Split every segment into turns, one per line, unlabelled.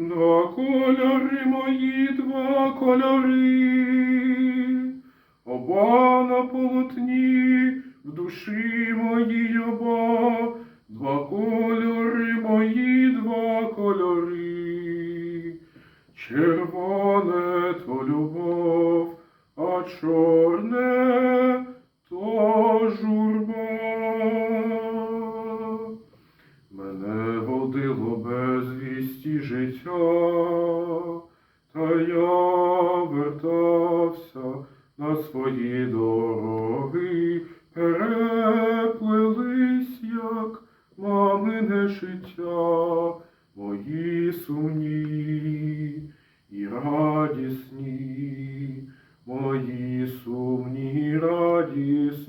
Два кольори мої, два кольори, оба на полотні, в душі моїй оба, два кольори мої, два кольори. Червоне то любов, а чорне то журба. Безвісті життя, та я вертався на свої дороги, переплелись, як мамине життя, мої сумні і радісні, мої сумні радісні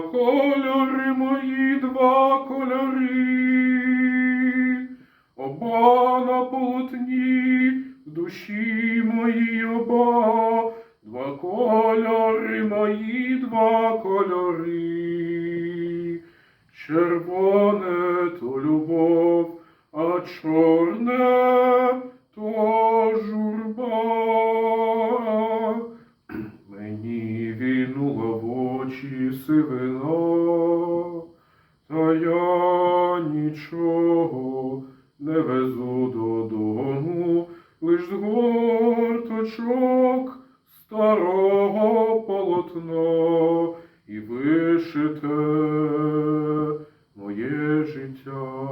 Кольори мої, два кольори, оба на полотні, душі моїй оба, два кольори мої, два кольори, червоне то любов, а чорне очі сивина, та я нічого не везу додому, лиш з горточок старого полотна і вишите моє життя,